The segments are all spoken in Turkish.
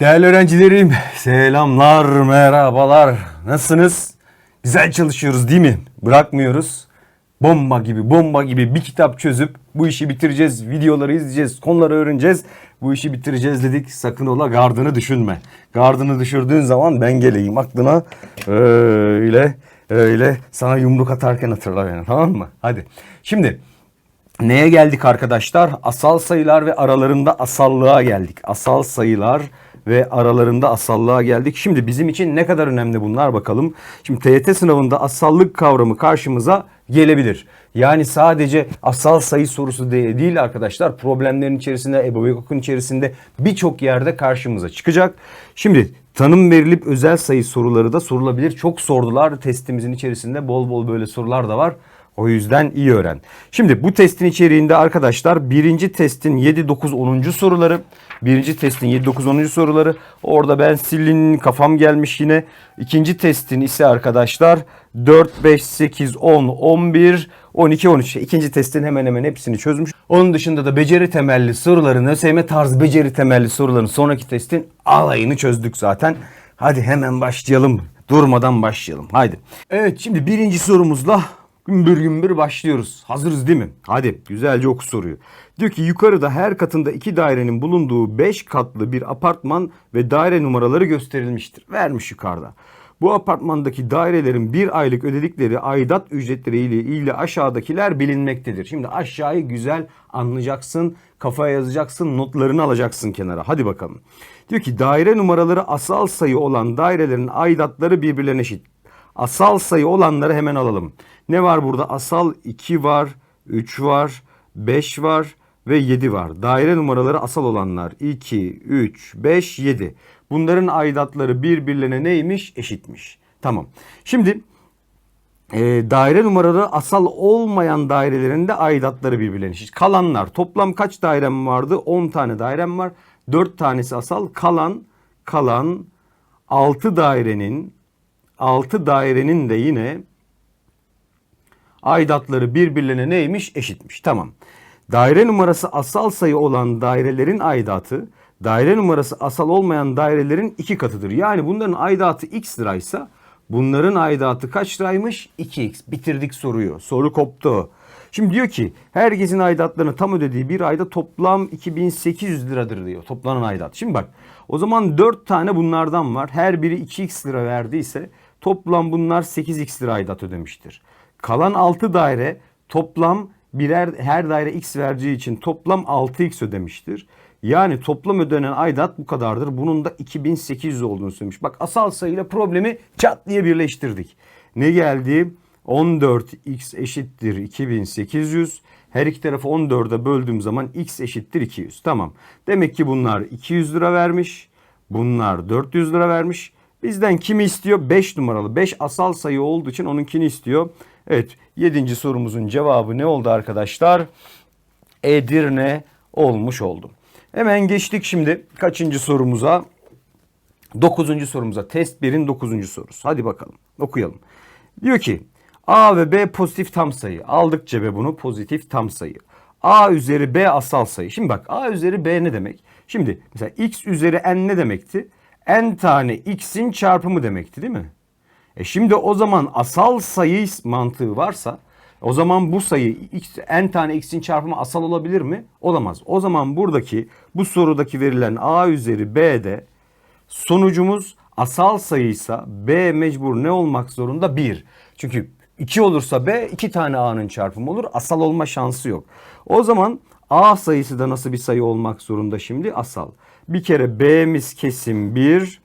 Değerli öğrencilerim, selamlar, merhabalar. Nasılsınız? Güzel çalışıyoruz değil mi? Bırakmıyoruz. Bomba gibi, bomba gibi bir kitap çözüp bu işi bitireceğiz. Videoları izleyeceğiz, konuları öğreneceğiz. Bu işi bitireceğiz dedik. Sakın ola gardını düşünme. Gardını düşürdüğün zaman ben geleyim aklına. Öyle, öyle sana yumruk atarken hatırla beni tamam mı? Hadi. Şimdi Neye geldik arkadaşlar? Asal sayılar ve aralarında asallığa geldik. Asal sayılar ve aralarında asallığa geldik. Şimdi bizim için ne kadar önemli bunlar bakalım. Şimdi TYT sınavında asallık kavramı karşımıza gelebilir. Yani sadece asal sayı sorusu de- değil arkadaşlar. Problemlerin içerisinde, EBOBEKOK'un içerisinde birçok yerde karşımıza çıkacak. Şimdi tanım verilip özel sayı soruları da sorulabilir. Çok sordular testimizin içerisinde. Bol bol böyle sorular da var. O yüzden iyi öğren. Şimdi bu testin içeriğinde arkadaşlar birinci testin 7, 9, 10. soruları. Birinci testin 7, 9, 10. soruları. Orada ben silin kafam gelmiş yine. İkinci testin ise arkadaşlar 4, 5, 8, 10, 11, 12, 13. İkinci testin hemen hemen hepsini çözmüş. Onun dışında da beceri temelli soruların, ÖSYM tarzı beceri temelli soruların sonraki testin alayını çözdük zaten. Hadi hemen başlayalım. Durmadan başlayalım. Haydi. Evet şimdi birinci sorumuzla gümbür gümbür başlıyoruz. Hazırız değil mi? Hadi güzelce oku soruyu. Diyor ki yukarıda her katında iki dairenin bulunduğu 5 katlı bir apartman ve daire numaraları gösterilmiştir. Vermiş yukarıda. Bu apartmandaki dairelerin bir aylık ödedikleri aidat ücretleri ile ilgili aşağıdakiler bilinmektedir. Şimdi aşağıyı güzel anlayacaksın, kafaya yazacaksın, notlarını alacaksın kenara. Hadi bakalım. Diyor ki daire numaraları asal sayı olan dairelerin aidatları birbirlerine eşit. Asal sayı olanları hemen alalım. Ne var burada? Asal 2 var, 3 var, 5 var ve 7 var. Daire numaraları asal olanlar 2, 3, 5, 7. Bunların aidatları birbirlerine neymiş? Eşitmiş. Tamam. Şimdi e, daire numaraları asal olmayan dairelerin de aidatları birbirlerine eşit. Kalanlar toplam kaç dairem vardı? 10 tane dairem var. 4 tanesi asal. Kalan kalan 6 dairenin 6 dairenin de yine aidatları birbirlerine neymiş? Eşitmiş. Tamam. Daire numarası asal sayı olan dairelerin aidatı daire numarası asal olmayan dairelerin iki katıdır. Yani bunların aidatı x liraysa bunların aidatı kaç liraymış? 2x. Bitirdik soruyu. Soru koptu. Şimdi diyor ki herkesin aidatlarını tam ödediği bir ayda toplam 2800 liradır diyor. Toplanan aidat. Şimdi bak o zaman 4 tane bunlardan var. Her biri 2x lira verdiyse toplam bunlar 8x lira aidat ödemiştir. Kalan 6 daire toplam birer her daire x vereceği için toplam 6x ödemiştir. Yani toplam ödenen aidat bu kadardır. Bunun da 2800 olduğunu söylemiş. Bak asal sayıyla problemi çat diye birleştirdik. Ne geldi? 14x eşittir 2800. Her iki tarafı 14'e böldüğüm zaman x eşittir 200. Tamam. Demek ki bunlar 200 lira vermiş. Bunlar 400 lira vermiş. Bizden kimi istiyor? 5 numaralı. 5 asal sayı olduğu için onunkini istiyor. Evet 7. sorumuzun cevabı ne oldu arkadaşlar? Edirne olmuş oldu. Hemen geçtik şimdi kaçıncı sorumuza? 9. sorumuza. Test 1'in 9. sorusu. Hadi bakalım okuyalım. Diyor ki A ve B pozitif tam sayı. Aldık cebe bunu pozitif tam sayı. A üzeri B asal sayı. Şimdi bak A üzeri B ne demek? Şimdi mesela x üzeri n ne demekti? N tane x'in çarpımı demekti değil mi? E şimdi o zaman asal sayı mantığı varsa o zaman bu sayı x, n tane x'in çarpımı asal olabilir mi? Olamaz. O zaman buradaki bu sorudaki verilen a üzeri b'de sonucumuz asal sayıysa b mecbur ne olmak zorunda? 1. Çünkü 2 olursa b 2 tane a'nın çarpımı olur. Asal olma şansı yok. O zaman a sayısı da nasıl bir sayı olmak zorunda şimdi? Asal. Bir kere b'miz kesin 1.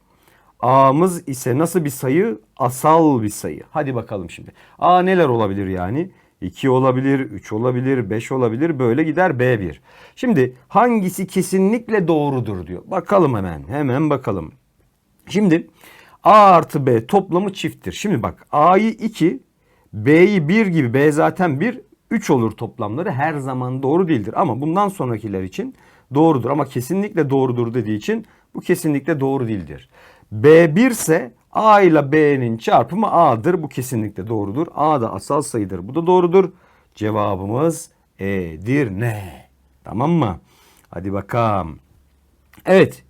A'mız ise nasıl bir sayı? Asal bir sayı. Hadi bakalım şimdi. A neler olabilir yani? 2 olabilir, 3 olabilir, 5 olabilir. Böyle gider B1. Şimdi hangisi kesinlikle doğrudur diyor. Bakalım hemen. Hemen bakalım. Şimdi A artı B toplamı çifttir. Şimdi bak A'yı 2, B'yi 1 gibi B zaten 1, 3 olur toplamları. Her zaman doğru değildir. Ama bundan sonrakiler için doğrudur. Ama kesinlikle doğrudur dediği için bu kesinlikle doğru değildir. B1 ise A ile B'nin çarpımı A'dır. Bu kesinlikle doğrudur. A da asal sayıdır. Bu da doğrudur. Cevabımız Edirne. Tamam mı? Hadi bakalım. Evet.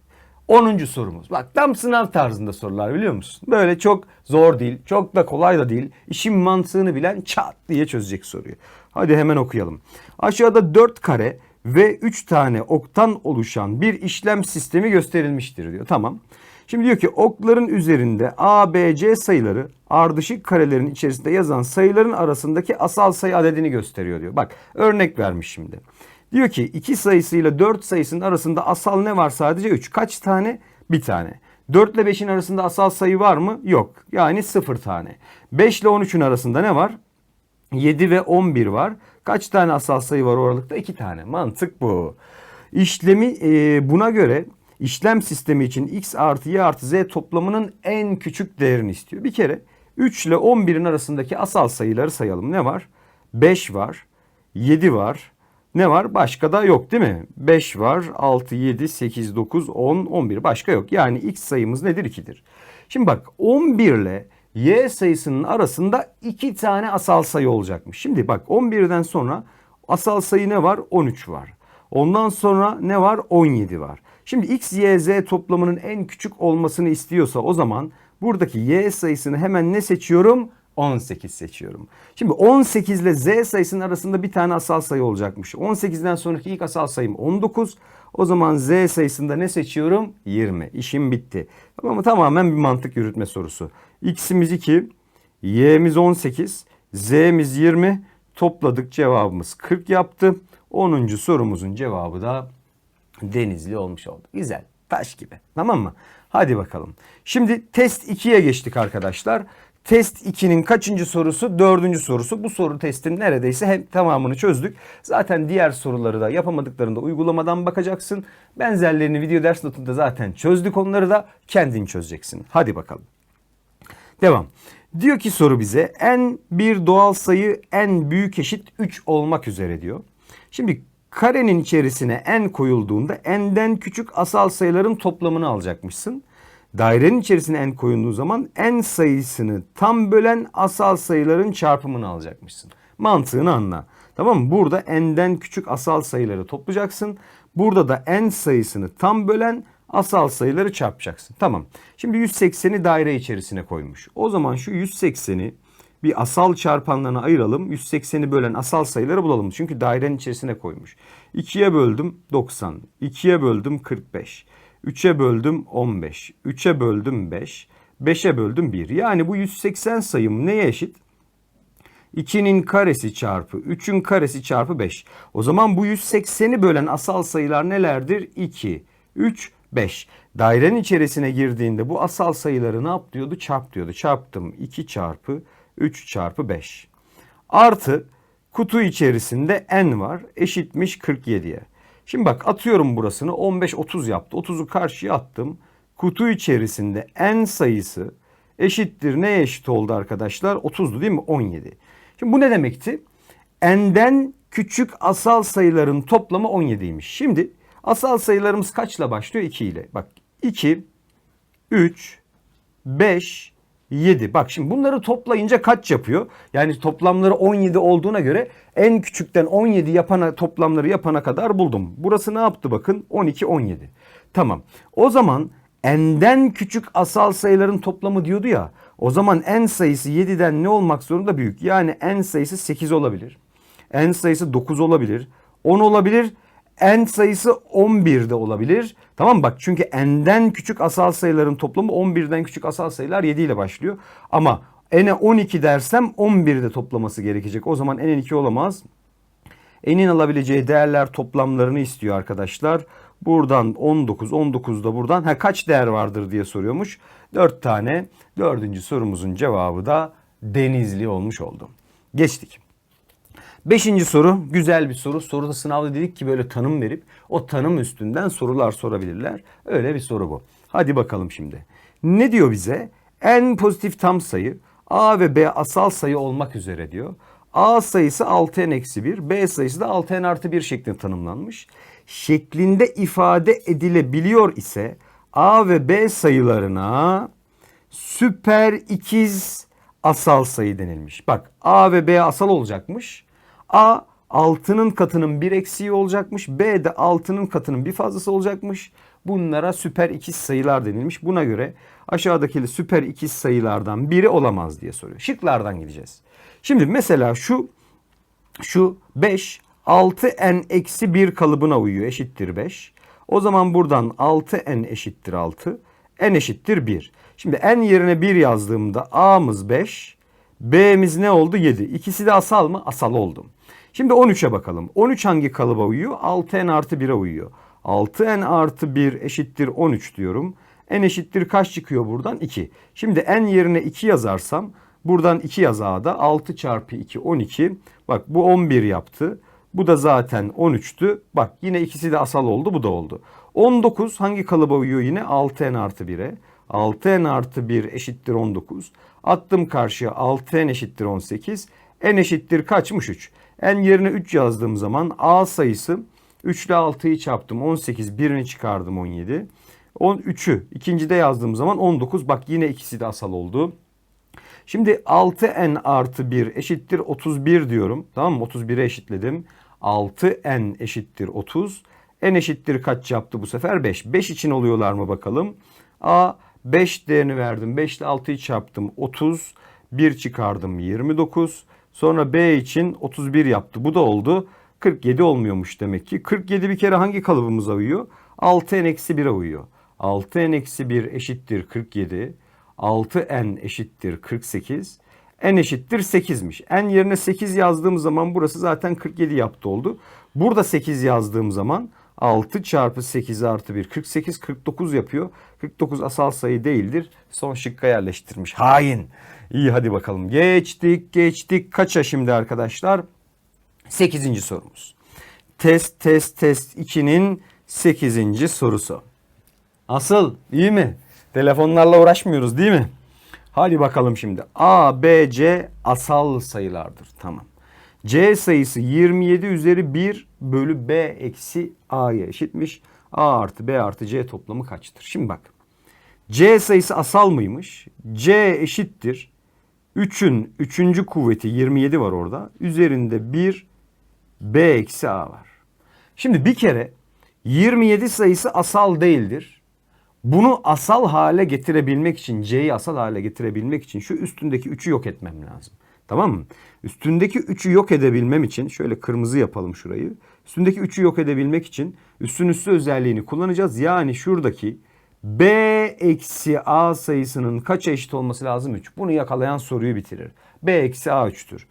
10. sorumuz. Bak tam sınav tarzında sorular biliyor musun? Böyle çok zor değil, çok da kolay da değil. İşin mantığını bilen çat diye çözecek soruyu. Hadi hemen okuyalım. Aşağıda 4 kare ve 3 tane oktan oluşan bir işlem sistemi gösterilmiştir diyor. Tamam. Şimdi diyor ki okların üzerinde A, B, C sayıları ardışık karelerin içerisinde yazan sayıların arasındaki asal sayı adedini gösteriyor diyor. Bak örnek vermiş şimdi. Diyor ki 2 sayısıyla 4 sayısının arasında asal ne var sadece 3. Kaç tane? Bir tane. 4 ile 5'in arasında asal sayı var mı? Yok. Yani 0 tane. 5 ile 13'ün arasında ne var? 7 ve 11 var. Kaç tane asal sayı var o aralıkta? 2 tane. Mantık bu. İşlemi e, buna göre işlem sistemi için x artı y artı z toplamının en küçük değerini istiyor. Bir kere 3 ile 11'in arasındaki asal sayıları sayalım. Ne var? 5 var, 7 var. Ne var? Başka da yok değil mi? 5 var, 6, 7, 8, 9, 10, 11 başka yok. Yani x sayımız nedir? 2'dir. Şimdi bak 11 ile y sayısının arasında 2 tane asal sayı olacakmış. Şimdi bak 11'den sonra asal sayı ne var? 13 var. Ondan sonra ne var? 17 var. Şimdi x, y, z toplamının en küçük olmasını istiyorsa o zaman buradaki y sayısını hemen ne seçiyorum? 18 seçiyorum. Şimdi 18 ile z sayısının arasında bir tane asal sayı olacakmış. 18'den sonraki ilk asal sayım 19. O zaman z sayısında ne seçiyorum? 20. İşim bitti. Tamam mı? Tamamen bir mantık yürütme sorusu. X'imiz 2, y'miz 18, z'miz 20. Topladık cevabımız 40 yaptı. 10. sorumuzun cevabı da Denizli olmuş oldu. Güzel. Taş gibi. Tamam mı? Hadi bakalım. Şimdi test 2'ye geçtik arkadaşlar. Test 2'nin kaçıncı sorusu? Dördüncü sorusu. Bu soru testin neredeyse hem tamamını çözdük. Zaten diğer soruları da yapamadıklarında uygulamadan bakacaksın. Benzerlerini video ders notunda zaten çözdük. Onları da kendin çözeceksin. Hadi bakalım. Devam. Diyor ki soru bize en bir doğal sayı en büyük eşit 3 olmak üzere diyor. Şimdi karenin içerisine n koyulduğunda n'den küçük asal sayıların toplamını alacakmışsın. Dairenin içerisine n koyulduğu zaman n sayısını tam bölen asal sayıların çarpımını alacakmışsın. Mantığını anla. Tamam mı? Burada n'den küçük asal sayıları toplayacaksın. Burada da n sayısını tam bölen asal sayıları çarpacaksın. Tamam. Şimdi 180'i daire içerisine koymuş. O zaman şu 180'i bir asal çarpanlarına ayıralım. 180'i bölen asal sayıları bulalım. Çünkü dairenin içerisine koymuş. 2'ye böldüm 90. 2'ye böldüm 45. 3'e böldüm 15. 3'e böldüm 5. 5'e böldüm 1. Yani bu 180 sayım neye eşit? 2'nin karesi çarpı 3'ün karesi çarpı 5. O zaman bu 180'i bölen asal sayılar nelerdir? 2, 3, 5. Dairenin içerisine girdiğinde bu asal sayıları ne yap diyordu? Çarp diyordu. Çarptım 2 çarpı 3 çarpı 5. Artı kutu içerisinde n var eşitmiş 47'ye. Şimdi bak atıyorum burasını 15 30 yaptı. 30'u karşıya attım. Kutu içerisinde n sayısı eşittir neye eşit oldu arkadaşlar? 30'du değil mi? 17. Şimdi bu ne demekti? n'den küçük asal sayıların toplamı 17'ymiş. Şimdi asal sayılarımız kaçla başlıyor? 2 ile. Bak 2, 3, 5, 7. Bak şimdi bunları toplayınca kaç yapıyor? Yani toplamları 17 olduğuna göre en küçükten 17 yapana toplamları yapana kadar buldum. Burası ne yaptı bakın? 12 17. Tamam. O zaman n'den küçük asal sayıların toplamı diyordu ya. O zaman n sayısı 7'den ne olmak zorunda büyük? Yani n sayısı 8 olabilir. n sayısı 9 olabilir. 10 olabilir. N sayısı 11 de olabilir. Tamam mı? Bak çünkü n'den küçük asal sayıların toplamı 11'den küçük asal sayılar 7 ile başlıyor. Ama n'e 12 dersem 11'de toplaması gerekecek. O zaman n'in 2 olamaz. N'in alabileceği değerler toplamlarını istiyor arkadaşlar. Buradan 19, 19 da buradan ha kaç değer vardır diye soruyormuş. 4 tane. Dördüncü sorumuzun cevabı da Denizli olmuş oldu. Geçtik. Beşinci soru güzel bir soru. Soruda sınavda dedik ki böyle tanım verip o tanım üstünden sorular sorabilirler. Öyle bir soru bu. Hadi bakalım şimdi. Ne diyor bize? En pozitif tam sayı A ve B asal sayı olmak üzere diyor. A sayısı 6n-1, B sayısı da 6n artı 1 şeklinde tanımlanmış. Şeklinde ifade edilebiliyor ise A ve B sayılarına süper ikiz asal sayı denilmiş. Bak A ve B asal olacakmış. A 6'nın katının bir eksiği olacakmış. B de 6'nın katının bir fazlası olacakmış. Bunlara süper ikiz sayılar denilmiş. Buna göre aşağıdaki süper ikiz sayılardan biri olamaz diye soruyor. Şıklardan gideceğiz. Şimdi mesela şu şu 5 6n eksi 1 kalıbına uyuyor eşittir 5. O zaman buradan 6n eşittir 6. n eşittir 1. Şimdi n yerine 1 yazdığımda a'mız 5. b'miz ne oldu? 7. İkisi de asal mı? Asal oldu. Şimdi 13'e bakalım. 13 hangi kalıba uyuyor? 6n artı 1'e uyuyor. 6n artı 1 eşittir 13 diyorum. n eşittir kaç çıkıyor buradan? 2. Şimdi n yerine 2 yazarsam buradan 2 yaz a'da 6 çarpı 2 12. Bak bu 11 yaptı. Bu da zaten 13'tü. Bak yine ikisi de asal oldu bu da oldu. 19 hangi kalıba uyuyor yine? 6n artı 1'e. 6n artı 1 eşittir 19. Attım karşıya 6n eşittir 18. n eşittir kaçmış 3. n yerine 3 yazdığım zaman a sayısı 3 ile 6'yı çarptım 18 birini çıkardım 17. 13'ü ikincide yazdığım zaman 19 bak yine ikisi de asal oldu. Şimdi 6n artı 1 eşittir 31 diyorum. Tamam mı? 31'e eşitledim. 6n eşittir 30. n eşittir kaç yaptı bu sefer? 5. 5 için oluyorlar mı bakalım. A 5 değerini verdim. 5 ile 6'yı çarptım. 30. 1 çıkardım 29. Sonra B için 31 yaptı. Bu da oldu. 47 olmuyormuş demek ki. 47 bir kere hangi kalıbımıza uyuyor? 6n eksi 1'e uyuyor. 6n eksi 1 eşittir 47. 6n eşittir 48. n eşittir 8'miş. n yerine 8 yazdığım zaman burası zaten 47 yaptı oldu. Burada 8 yazdığım zaman 6 çarpı 8 artı 1 48 49 yapıyor. 49 asal sayı değildir. Son şıkka yerleştirmiş. Hain. İyi hadi bakalım. Geçtik geçtik. Kaça şimdi arkadaşlar? 8. sorumuz. Test test test 2'nin 8. sorusu. Asıl iyi mi? Telefonlarla uğraşmıyoruz değil mi? Hadi bakalım şimdi. A, B, C asal sayılardır. Tamam. C sayısı 27 üzeri 1 bölü B eksi A'ya eşitmiş. A artı B artı C toplamı kaçtır? Şimdi bak. C sayısı asal mıymış? C eşittir. 3'ün 3. kuvveti 27 var orada. Üzerinde 1 B eksi A var. Şimdi bir kere 27 sayısı asal değildir. Bunu asal hale getirebilmek için, C'yi asal hale getirebilmek için şu üstündeki 3'ü yok etmem lazım. Tamam mı? Üstündeki 3'ü yok edebilmem için şöyle kırmızı yapalım şurayı. Üstündeki 3'ü yok edebilmek için üstün üstü özelliğini kullanacağız. Yani şuradaki B eksi A sayısının kaça eşit olması lazım? 3. Bunu yakalayan soruyu bitirir. B eksi A 3'tür.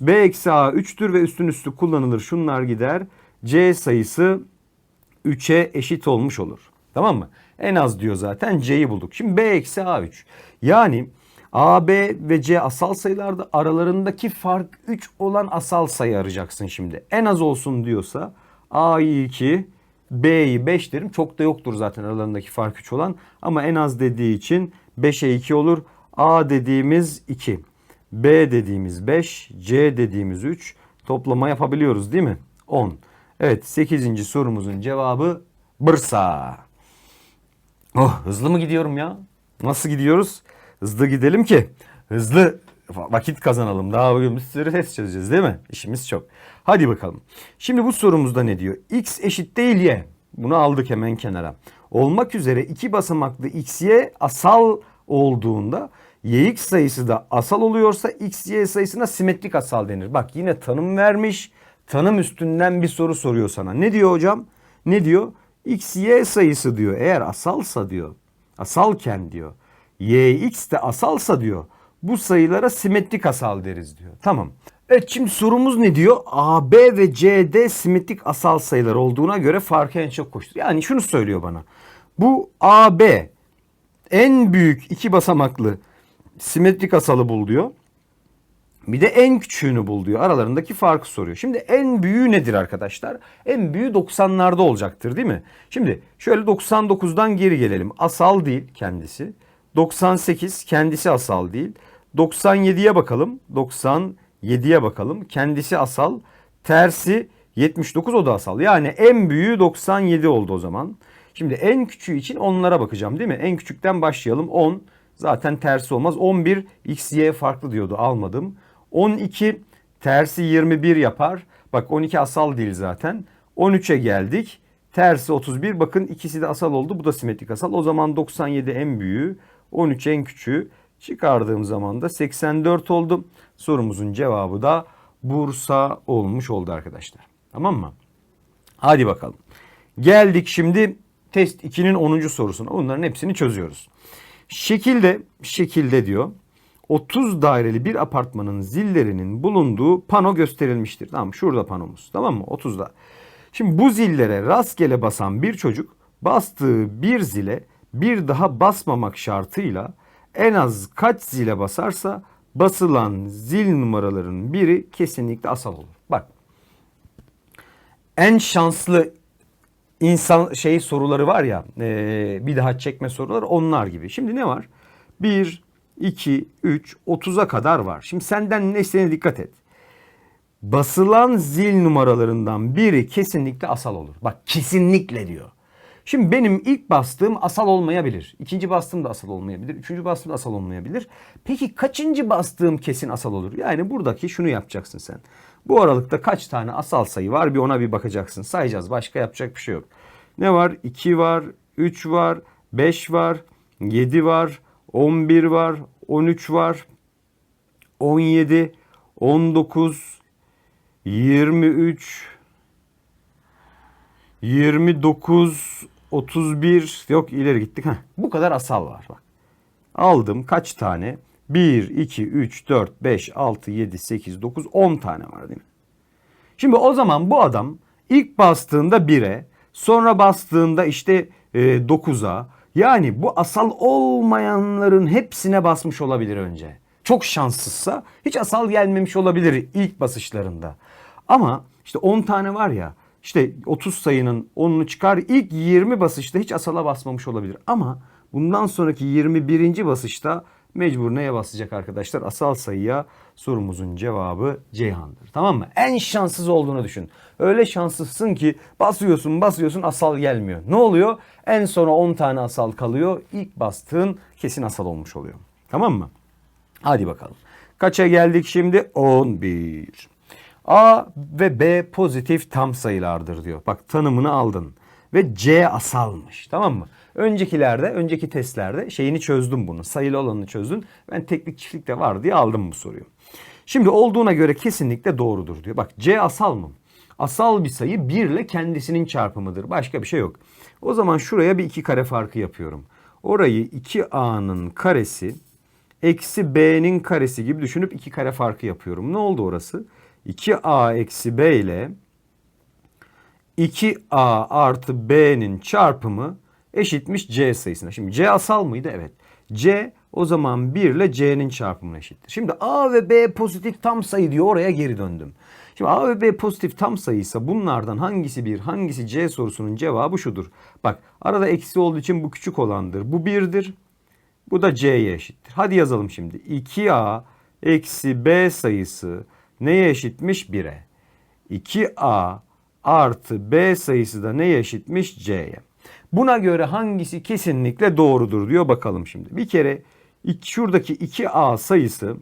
B eksi A 3'tür ve üstün üstü kullanılır. Şunlar gider. C sayısı 3'e eşit olmuş olur. Tamam mı? En az diyor zaten C'yi bulduk. Şimdi B eksi A3. Yani A, B ve C asal sayılarda aralarındaki fark 3 olan asal sayı arayacaksın şimdi. En az olsun diyorsa A'yı 2, B'yi 5 derim. Çok da yoktur zaten aralarındaki fark 3 olan. Ama en az dediği için 5'e 2 olur. A dediğimiz 2. B dediğimiz 5. C dediğimiz 3. Toplama yapabiliyoruz değil mi? 10. Evet 8. sorumuzun cevabı Bursa. Oh hızlı mı gidiyorum ya? Nasıl gidiyoruz? Hızlı gidelim ki hızlı vakit kazanalım. Daha bugün bir sürü test çözeceğiz değil mi? İşimiz çok. Hadi bakalım. Şimdi bu sorumuzda ne diyor? X eşit değil Y. Bunu aldık hemen kenara. Olmak üzere iki basamaklı x, y asal olduğunda yx sayısı da asal oluyorsa x, y sayısına simetrik asal denir. Bak yine tanım vermiş. Tanım üstünden bir soru soruyor sana. Ne diyor hocam? Ne diyor? x, y sayısı diyor. Eğer asalsa diyor. Asalken diyor. Y, x de asalsa diyor. Bu sayılara simetrik asal deriz diyor. Tamam. Evet şimdi sorumuz ne diyor? A, B ve C'de simetrik asal sayılar olduğuna göre farkı en çok koştur. Yani şunu söylüyor bana. Bu A, B en büyük iki basamaklı simetrik asalı bul diyor. Bir de en küçüğünü bul diyor. Aralarındaki farkı soruyor. Şimdi en büyüğü nedir arkadaşlar? En büyüğü 90'larda olacaktır değil mi? Şimdi şöyle 99'dan geri gelelim. Asal değil kendisi. 98 kendisi asal değil. 97'ye bakalım. 97'ye bakalım. Kendisi asal. Tersi 79 o da asal. Yani en büyüğü 97 oldu o zaman. Şimdi en küçüğü için onlara bakacağım değil mi? En küçükten başlayalım. 10 zaten tersi olmaz. 11 x, y farklı diyordu almadım. 12 tersi 21 yapar. Bak 12 asal değil zaten. 13'e geldik. Tersi 31. Bakın ikisi de asal oldu. Bu da simetrik asal. O zaman 97 en büyüğü. 13 en küçüğü. Çıkardığım zaman da 84 oldu. Sorumuzun cevabı da Bursa olmuş oldu arkadaşlar. Tamam mı? Hadi bakalım. Geldik şimdi test 2'nin 10. sorusuna. Bunların hepsini çözüyoruz. Şekilde, şekilde diyor. 30 daireli bir apartmanın zillerinin bulunduğu pano gösterilmiştir. Tamam şurada panomuz. Tamam mı? 30'da. Şimdi bu zillere rastgele basan bir çocuk bastığı bir zile bir daha basmamak şartıyla en az kaç zile basarsa basılan zil numaraların biri kesinlikle asal olur. Bak en şanslı insan şey soruları var ya e, bir daha çekme soruları onlar gibi. Şimdi ne var? 1, 2, 3, 30'a kadar var. Şimdi senden ne istediğine dikkat et. Basılan zil numaralarından biri kesinlikle asal olur. Bak kesinlikle diyor. Şimdi benim ilk bastığım asal olmayabilir. İkinci bastığım da asal olmayabilir. Üçüncü bastığım da asal olmayabilir. Peki kaçıncı bastığım kesin asal olur? Yani buradaki şunu yapacaksın sen. Bu aralıkta kaç tane asal sayı var bir ona bir bakacaksın. Sayacağız başka yapacak bir şey yok. Ne var? 2 var, 3 var, 5 var, 7 var, 11 var, 13 var, 17, 19, 23, 29, 31 yok ileri gittik. Heh, bu kadar asal var bak. Aldım kaç tane? 1, 2, 3, 4, 5, 6, 7, 8, 9, 10 tane var değil mi? Şimdi o zaman bu adam ilk bastığında 1'e sonra bastığında işte e, 9'a yani bu asal olmayanların hepsine basmış olabilir önce. Çok şanssızsa hiç asal gelmemiş olabilir ilk basışlarında. Ama işte 10 tane var ya işte 30 sayının 10'unu çıkar ilk 20 basışta hiç asala basmamış olabilir. Ama bundan sonraki 21. basışta mecbur neye basacak arkadaşlar? Asal sayıya sorumuzun cevabı Ceyhan'dır. Tamam mı? En şanssız olduğunu düşün. Öyle şanssızsın ki basıyorsun basıyorsun asal gelmiyor. Ne oluyor? En sona 10 tane asal kalıyor. İlk bastığın kesin asal olmuş oluyor. Tamam mı? Hadi bakalım. Kaça geldik şimdi? 11. A ve B pozitif tam sayılardır diyor. Bak tanımını aldın. Ve C asalmış. Tamam mı? Öncekilerde, önceki testlerde şeyini çözdüm bunu. Sayılı olanını çözdün. Ben teknik çiftlikte var diye aldım bu soruyu. Şimdi olduğuna göre kesinlikle doğrudur diyor. Bak C asal mı? Asal bir sayı 1 ile kendisinin çarpımıdır. Başka bir şey yok. O zaman şuraya bir iki kare farkı yapıyorum. Orayı 2A'nın karesi eksi B'nin karesi gibi düşünüp iki kare farkı yapıyorum. Ne oldu orası? 2A eksi B ile 2A artı B'nin çarpımı eşitmiş C sayısına. Şimdi C asal mıydı? Evet. C o zaman 1 ile C'nin çarpımına eşittir. Şimdi A ve B pozitif tam sayı diyor oraya geri döndüm. Şimdi A ve B pozitif tam sayıysa bunlardan hangisi 1 hangisi C sorusunun cevabı şudur. Bak arada eksi olduğu için bu küçük olandır. Bu 1'dir. Bu da C'ye eşittir. Hadi yazalım şimdi. 2A eksi B sayısı neye eşitmiş? 1'e. 2A artı B sayısı da neye eşitmiş? C'ye. Buna göre hangisi kesinlikle doğrudur diyor bakalım şimdi. Bir kere şuradaki 2A sayısı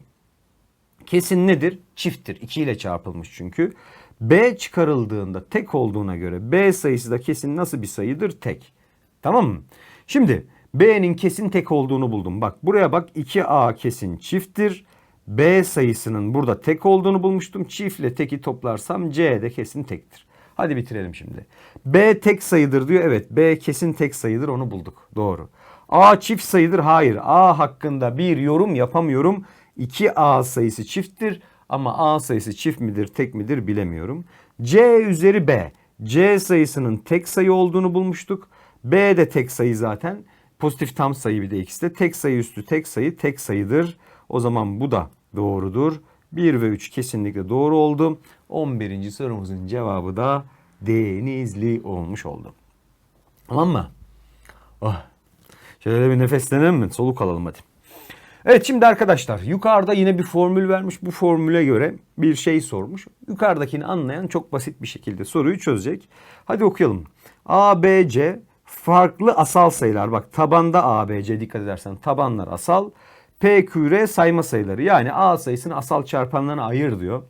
kesin nedir? Çifttir. 2 ile çarpılmış çünkü. B çıkarıldığında tek olduğuna göre B sayısı da kesin nasıl bir sayıdır? Tek. Tamam mı? Şimdi B'nin kesin tek olduğunu buldum. Bak buraya bak 2A kesin çifttir. B sayısının burada tek olduğunu bulmuştum. Çiftle teki toplarsam C de kesin tektir. Hadi bitirelim şimdi. B tek sayıdır diyor. Evet B kesin tek sayıdır onu bulduk. Doğru. A çift sayıdır. Hayır. A hakkında bir yorum yapamıyorum. 2A sayısı çifttir ama A sayısı çift midir tek midir bilemiyorum. C üzeri B. C sayısının tek sayı olduğunu bulmuştuk. B de tek sayı zaten. Pozitif tam sayı bir de ikisi de. Tek sayı üstü tek sayı tek sayıdır. O zaman bu da doğrudur. 1 ve 3 kesinlikle doğru oldu. 11. sorumuzun cevabı da Denizli olmuş oldu. Tamam mı? Oh. Şöyle bir nefeslenelim mi? Soluk alalım hadi. Evet şimdi arkadaşlar yukarıda yine bir formül vermiş. Bu formüle göre bir şey sormuş. Yukarıdakini anlayan çok basit bir şekilde soruyu çözecek. Hadi okuyalım. A, B, C farklı asal sayılar. Bak tabanda A, B, C dikkat edersen tabanlar asal. P, Q, R sayma sayıları. Yani A sayısını asal çarpanlarına ayır diyor.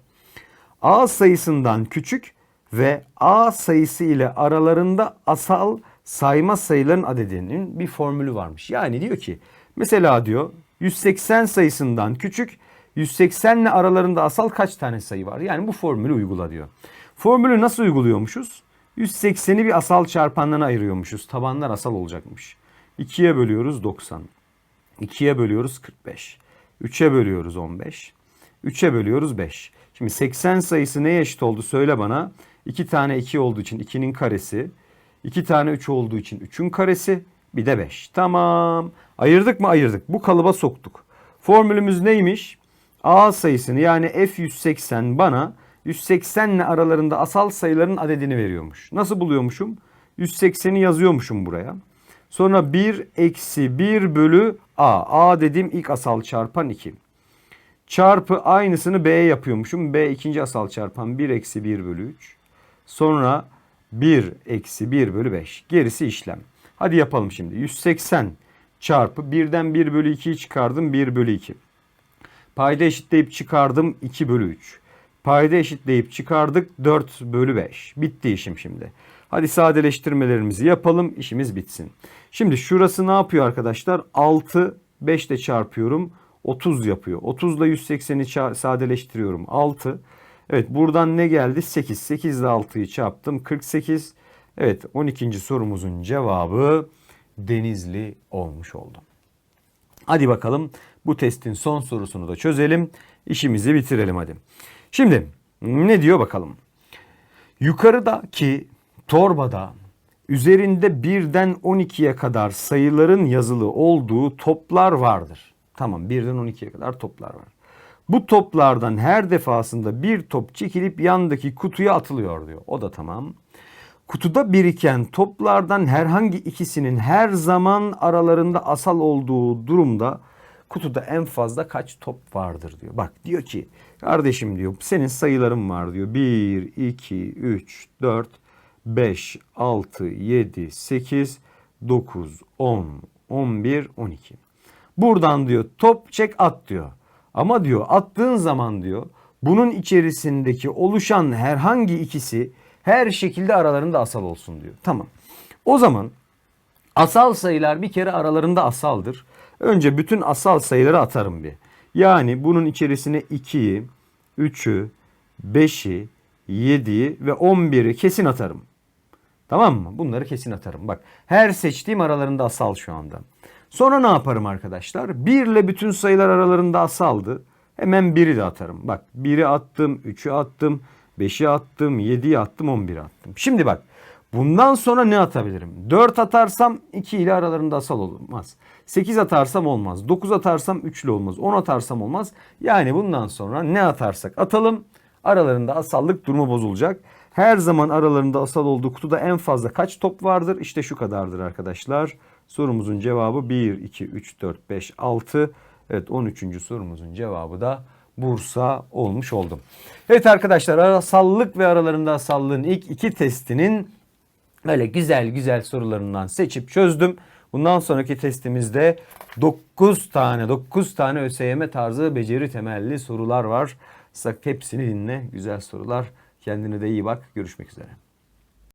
A sayısından küçük ve A sayısı ile aralarında asal sayma sayıların adedinin bir formülü varmış. Yani diyor ki mesela diyor 180 sayısından küçük 180 ile aralarında asal kaç tane sayı var? Yani bu formülü uygula diyor. Formülü nasıl uyguluyormuşuz? 180'i bir asal çarpanlarına ayırıyormuşuz. Tabanlar asal olacakmış. 2'ye bölüyoruz 90. 2'ye bölüyoruz 45. 3'e bölüyoruz 15. 3'e bölüyoruz 5. Şimdi 80 sayısı neye eşit oldu söyle bana. 2 tane 2 olduğu için 2'nin karesi. 2 tane 3 olduğu için 3'ün karesi. Bir de 5. Tamam. Ayırdık mı? Ayırdık. Bu kalıba soktuk. Formülümüz neymiş? A sayısını yani F180 bana 180 ile aralarında asal sayıların adedini veriyormuş. Nasıl buluyormuşum? 180'i yazıyormuşum buraya. Sonra 1 eksi 1 bölü A. A dediğim ilk asal çarpan 2. Çarpı aynısını B'ye yapıyormuşum. B ikinci asal çarpan 1 eksi 1 bölü 3. Sonra 1 eksi 1 bölü 5. Gerisi işlem. Hadi yapalım şimdi. 180 çarpı 1'den 1 bölü 2'yi çıkardım 1 bölü 2. Payda eşitleyip çıkardım 2 bölü 3. Payda eşitleyip çıkardık 4 bölü 5. Bitti işim şimdi. Hadi sadeleştirmelerimizi yapalım işimiz bitsin. Şimdi şurası ne yapıyor arkadaşlar? 6 5 ile çarpıyorum 30 yapıyor. 30 ile 180'i ça- sadeleştiriyorum 6. Evet buradan ne geldi? 8. 8 ile 6'yı çarptım 48. Evet 12. sorumuzun cevabı Denizli olmuş oldu. Hadi bakalım bu testin son sorusunu da çözelim. İşimizi bitirelim hadi. Şimdi ne diyor bakalım. Yukarıdaki torbada üzerinde birden 12'ye kadar sayıların yazılı olduğu toplar vardır. Tamam birden 12'ye kadar toplar var. Bu toplardan her defasında bir top çekilip yandaki kutuya atılıyor diyor. O da tamam. Kutuda biriken toplardan herhangi ikisinin her zaman aralarında asal olduğu durumda kutuda en fazla kaç top vardır diyor. Bak diyor ki kardeşim diyor senin sayıların var diyor. 1, 2, 3, 4, 5, 6, 7, 8, 9, 10, 11, 12. Buradan diyor top çek at diyor. Ama diyor attığın zaman diyor bunun içerisindeki oluşan herhangi ikisi her şekilde aralarında asal olsun diyor. Tamam. O zaman asal sayılar bir kere aralarında asaldır. Önce bütün asal sayıları atarım bir. Yani bunun içerisine 2'yi, 3'ü, 5'i, 7'yi ve 11'i kesin atarım. Tamam mı? Bunları kesin atarım. Bak her seçtiğim aralarında asal şu anda. Sonra ne yaparım arkadaşlar? 1 ile bütün sayılar aralarında asaldı. Hemen 1'i de atarım. Bak 1'i attım, 3'ü attım, 5'i attım, 7'yi attım, 11'i attım. Şimdi bak bundan sonra ne atabilirim? 4 atarsam 2 ile aralarında asal olmaz. 8 atarsam olmaz. 9 atarsam 3 ile olmaz. 10 atarsam olmaz. Yani bundan sonra ne atarsak atalım aralarında asallık durumu bozulacak. Her zaman aralarında asal olduğu kutuda en fazla kaç top vardır? İşte şu kadardır arkadaşlar. Sorumuzun cevabı 1, 2, 3, 4, 5, 6. Evet 13. sorumuzun cevabı da Bursa olmuş oldu. Evet arkadaşlar arasallık ve aralarında asallığın ilk iki testinin böyle güzel güzel sorularından seçip çözdüm. Bundan sonraki testimizde 9 tane 9 tane ÖSYM tarzı beceri temelli sorular var. Hepsini dinle. Güzel sorular. Kendine de iyi bak. Görüşmek üzere.